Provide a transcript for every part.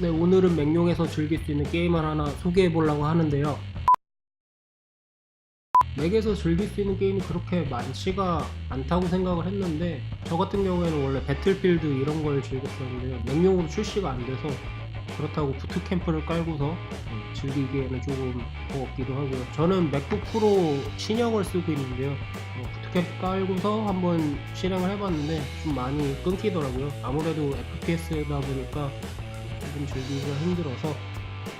네, 오늘은 맹룡에서 즐길 수 있는 게임을 하나 소개해 보려고 하는데요. 맥에서 즐길 수 있는 게임이 그렇게 많지가 않다고 생각을 했는데 저 같은 경우에는 원래 배틀필드 이런 걸 즐겼었는데요. 맥용으로 출시가 안 돼서 그렇다고 부트캠프를 깔고서 음, 즐기기에는 조금 버겁기도 하고요. 저는 맥북 프로 신형을 쓰고 있는데요. 어, 부트캠프 깔고서 한번 실행을 해봤는데 좀 많이 끊기더라고요. 아무래도 FPS다 보니까 조금 즐기기가 힘들어서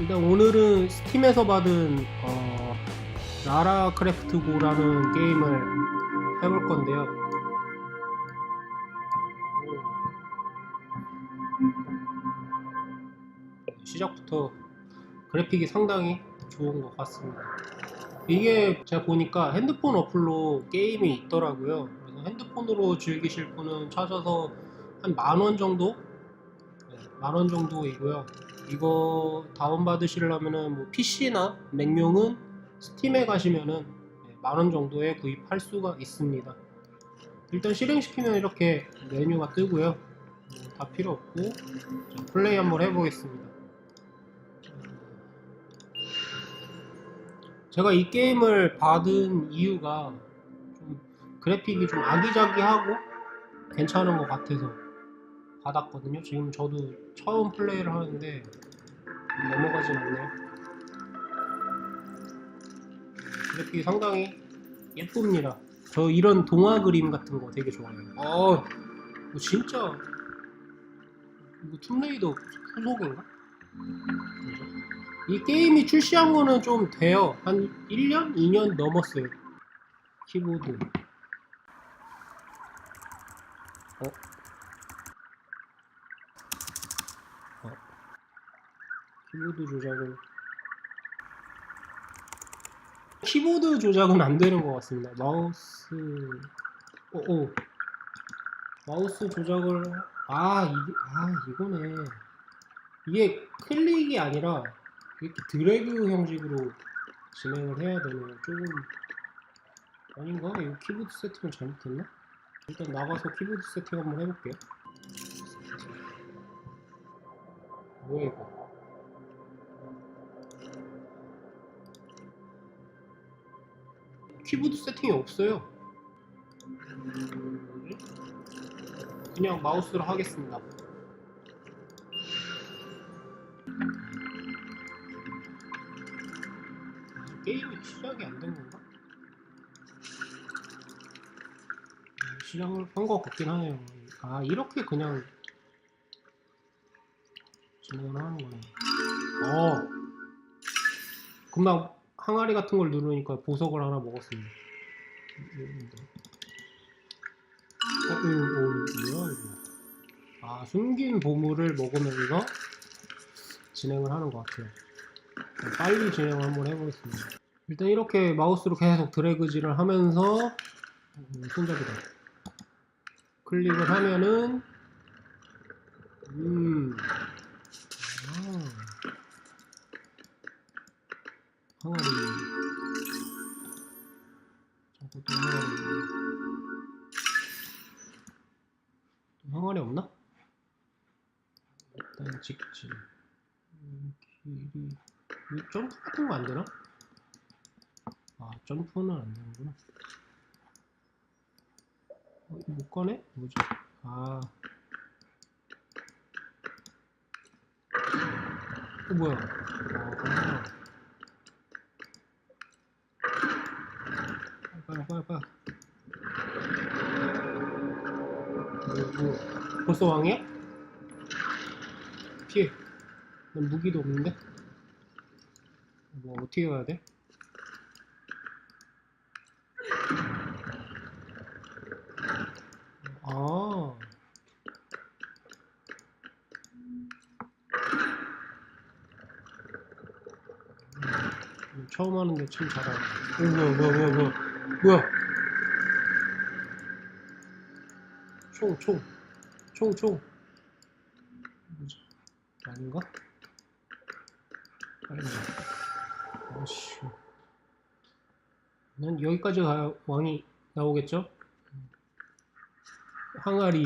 일단 오늘은 스팀에서 받은 어, 라라 크래프트 고라는 게임을 해볼 건데요. 시작부터 그래픽이 상당히 좋은 것 같습니다. 이게 제가 보니까 핸드폰 어플로 게임이 있더라고요. 그래서 핸드폰으로 즐기실 분은 찾아서 한 만 원 정도? 만 원 정도이고요. 이거 다운받으시려면은 뭐 PC나 맥용은 스팀에 가시면은 만 원 정도에 구입할 수가 있습니다. 일단 실행시키면 이렇게 메뉴가 뜨고요. 음, 다 필요 없고 자, 플레이 한번 해보겠습니다. 제가 이 게임을 받은 이유가 좀 그래픽이 좀 아기자기하고 괜찮은 것 같아서 받았거든요. 지금 저도 처음 플레이를 하는데 넘어가진 않네요. 그래픽이 상당히 예쁩니다. 저 이런 동화 그림 같은 거 되게 좋아해요. 어, 이거 진짜 이거 툼레이더 후속인가? 이 게임이 출시한 거는 좀 돼요. 한 1년? 2년 넘었어요. 키보드. 어? 어. 키보드 조작은 키보드 조작은 안 되는 것 같습니다. 마우스, 어, 어. 마우스 조작을, 아, 이게, 아, 이거네. 이게 클릭이 아니라 이렇게 드래그 형식으로 진행을 해야 되네. 조금, 아닌가? 이거 키보드 세팅을 잘못했나? 일단 나가서 키보드 세팅 한번 해볼게요. 뭐야, 이거? 키보드 세팅이 없어요. 그냥 마우스로 하겠습니다. 게임이 시작이 안 된 건가? 음, 시작을 한 것 같긴 하네요. 아, 이렇게 그냥 진행을 하는 거네. 어. 금방 항아리 같은 걸 누르니까 보석을 하나 먹었습니다. 음, 어, 이거, 이거 뭐야, 이거. 아, 숨긴 보물을 먹으면서 진행을 하는 것 같아요. 빨리 진행을 한번 해보겠습니다. 일단 이렇게 마우스로 계속 드래그질을 하면서 음, 손잡이다. 클릭을 하면은 음, 음, 길이 이 점프 같은 거 안 되나? 아 점프는 안 되는구나 어, 못 가네? 뭐지? 아 어, 뭐야 아, 빨리 빨리 빨리 뭐, 뭐, 벌써 왕이야? 피해 난 무기도 없는데? 뭐 어떻게 가야 돼? 아. 음, 처음 하는데 참 잘하네. 오 뭐야 뭐야 뭐야 뭐야. 뭐야? 총 총. 총 총 뭐지 아닌가? 빨리 가 아씨 난 여기까지 가야 왕이 나오겠죠? 항아리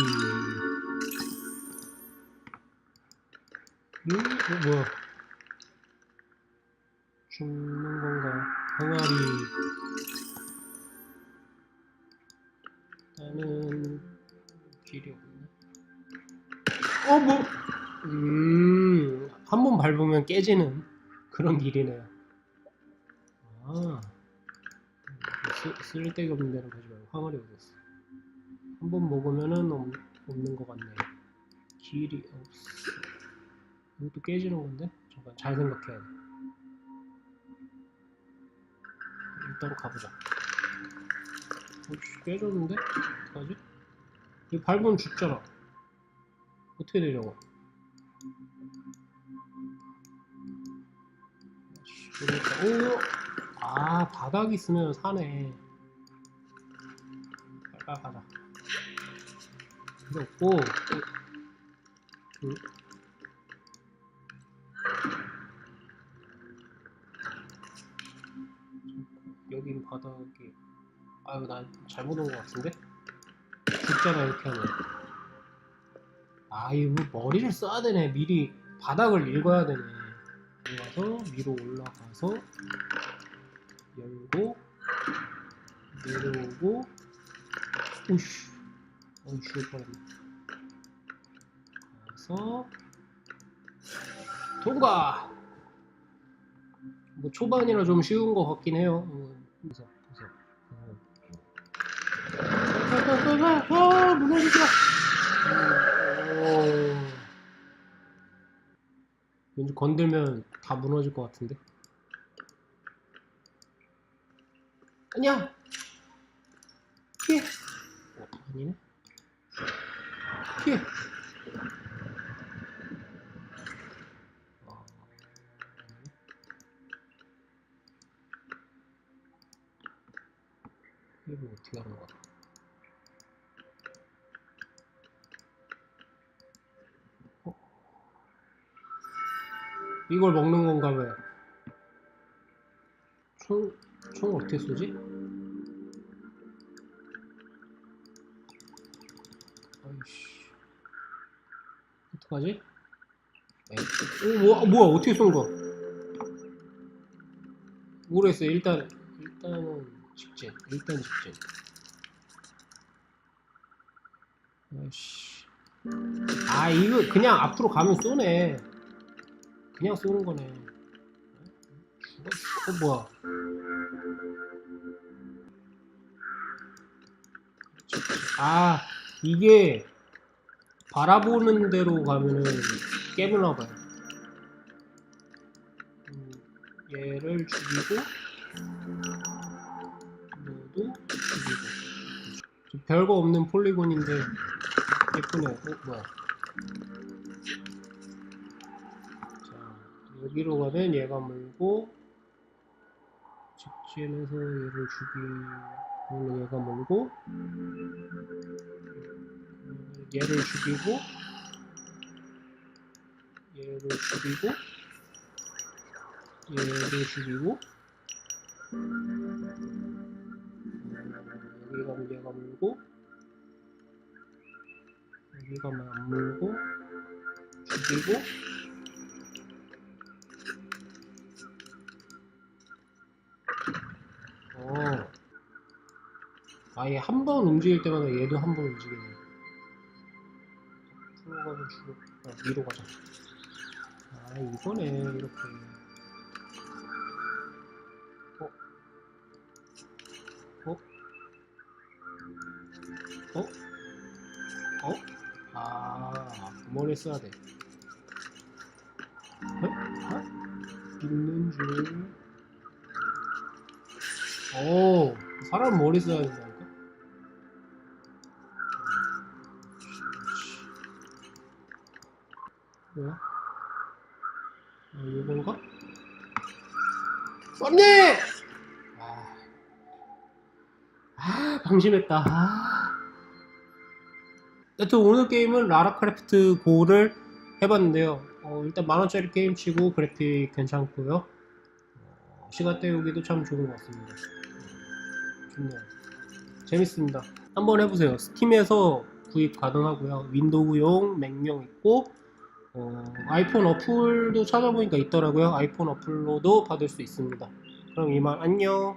음? 어, 뭐야? 죽는 건가? 항아리. 나는 길이 없네. 어, 뭐? 음, 한 번 밟으면 깨지는 그런 길이네요. 아, 쓰, 쓸데기 없는 데로 가지 말고 항아리 얻었어. 한번 먹으면은 없, 없는 것 같네요. 길이 없어. 이것도 깨지는 건데? 잠깐 잘 생각해야 돼. 일단 가보자. 어씨, 깨졌는데? 어떡하지? 이거 밟으면 죽잖아. 어떻게 되려고? 모르겠다. 오! 아, 바닥 있으면 사네. 빨리 가자. 필요 없고, 응? 여긴 바닥이 아유 나 잘못 온 것 같은데? 죽잖아 이렇게 하면 아 이거 머리를 써야 되네 미리 바닥을 읽어야 되네 올라가서 위로 올라가서 열고 내려오고 오씨 어이 죽을 뻔했네 가서 통과 뭐 초반이라 좀 쉬운 것 같긴 해요. 음, 무섭, 무섭. 어. 아, 무너지지 마. 오. 왠지 건들면 다 무너질 것 같은데. 아니야. 피해. 어, 아니네. 피해. 이거 어떻게 하는 거야? 이걸 먹는 건가 봐요. 총, 총 어떻게 쏘지? 아이씨. 어떡하지? 오, 뭐야, 뭐야, 어떻게 쏜 거야? 모르겠어요. 일단, 일단은 직진. 일단 직진. 아이씨. 아, 이거 그냥 앞으로 가면 쏘네. 그냥 쏘는 거네. 어, 뭐야. 아, 이게 바라보는 대로 가면은 깨물나 봐요. 음, 얘를 죽이고 너도 죽이고 좀 별거 없는 폴리곤인데 예쁘네. 어, 뭐야? 여기로 가면 얘가 물고 직진해서 얘를 죽이고 얘가 물고 얘를 죽이고 얘를 죽이고 얘를 죽이고 어, 여기 가면 얘가 물고 여기 가면 안 물고 죽이고 어 아예 한 번 움직일 때마다 얘도 한 번 움직이네 앞으로 가면 죽어 아, 위로 가자 아 이거네 이렇게 어? 어? 어? 어? 아 머리 써야 돼 어? 어? 있는 줄 오, 사람 머리 써야 된다니까? 뭐야? 아, 이건가? 썸니! 아, 아, 방심했다. 아. 여튼 오늘 게임은 라라크래프트 고를 해봤는데요. 어, 일단 만원짜리 게임 치고 그래픽 괜찮고요. 어, 시간 때우기도 참 좋은 것 같습니다. 좋네요. 재밌습니다. 한번 해보세요. 스팀에서 구입 가능하고요. 윈도우용, 맥용 있고 어, 아이폰 어플도 찾아보니까 있더라고요. 아이폰 어플로도 받을 수 있습니다. 그럼 이만 안녕.